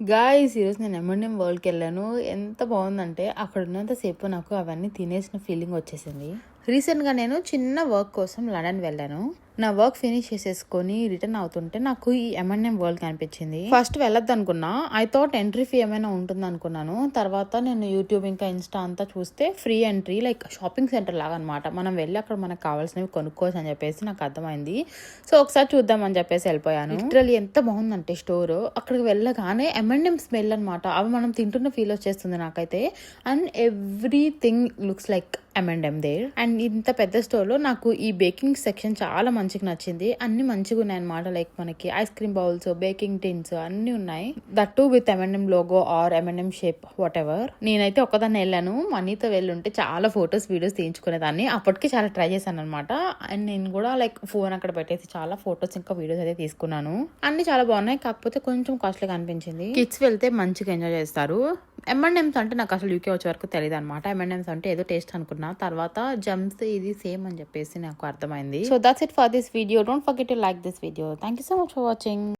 Guys ఈరోజు నేను M&M వరల్డ్కి వెళ్ళాను. ఎంత బాగుందంటే అక్కడ ఉన్నంతసేపు నాకు అవన్నీ తినేసిన ఫీలింగ్ వచ్చేసింది. రీసెంట్గా నేను చిన్న వర్క్ కోసం లండన్ వెళ్ళాను. నా వర్క్ ఫినిష్ చేసేసుకొని రిటర్న్ అవుతుంటే నాకు ఈ ఎంఎన్ఎం వరల్డ్ కనిపించింది. ఫస్ట్ వెళ్ళొద్దు అనుకున్నా. ఐ థాట్ ఎంట్రీ ఫీ ఏమైనా ఉంటుంది అనుకున్నాను. తర్వాత నేను యూట్యూబ్ ఇంకా ఇన్స్టా అంతా చూస్తే free entry like shopping centre లాగా అనమాట మనం వెళ్ళి అక్కడ మనకు కావాల్సినవి కొనుక్కోవచ్చు అని చెప్పేసి నాకు అర్థమైంది. సో ఒకసారి చూద్దాం అని చెప్పేసి వెళ్ళిపోయాను. లిటరల్లీ ఎంత బాగుందంటే స్టోర్ అక్కడికి వెళ్ళగానే ఎంఎన్ఎం స్మెల్ అనమాట అవి మనం తింటున్న ఫీల్ వచ్చేస్తుంది నాకైతే. And everything looks like M and M there and ఇంత పెద్ద స్టోర్లో నాకు ఈ బేకింగ్ సెక్షన్ చాలా మంచిగా నచ్చింది. అన్ని మంచిగా ఉన్నాయి అనమాట లైక్ మనకి ice cream bowls baking tins అన్ని ఉన్నాయి. That too with M and M logo or M and M shape whatever నేనైతే ఒకదాన్ని వెళ్ళాను. మనీతో వెళ్ళుంటే చాలా ఫొటోస్ వీడియోస్ తీయించుకునేదాన్ని. అప్పటికి చాలా ట్రై చేశాను అనమాట అండ్ నేను కూడా లైక్ ఫోన్ అక్కడ పెట్టేసి చాలా ఫొటోస్ ఇంకా వీడియోస్ అయితే తీసుకున్నాను. అన్ని చాలా బాగున్నాయి. కాకపోతే కొంచెం కాస్ట్లీగా అనిపించింది. కిడ్స్ వెళ్తే మంచిగా ఎంజాయ్ చేస్తారు. ఎంఎండ్ఎమ్స్ అంటే నాకు అసలు యూకే వచ్చే వరకు తెలియదు అనమాట ఎంఎండ్ఎమ్స్ అంటే ఏదో టేస్ట్ అనుకున్నా. తర్వాత జమ్స్ ఇది సేమ్ అని చెప్పేసి నాకు అర్థమైంది. So that's it for this video don't forget to like this video thank you so much for watching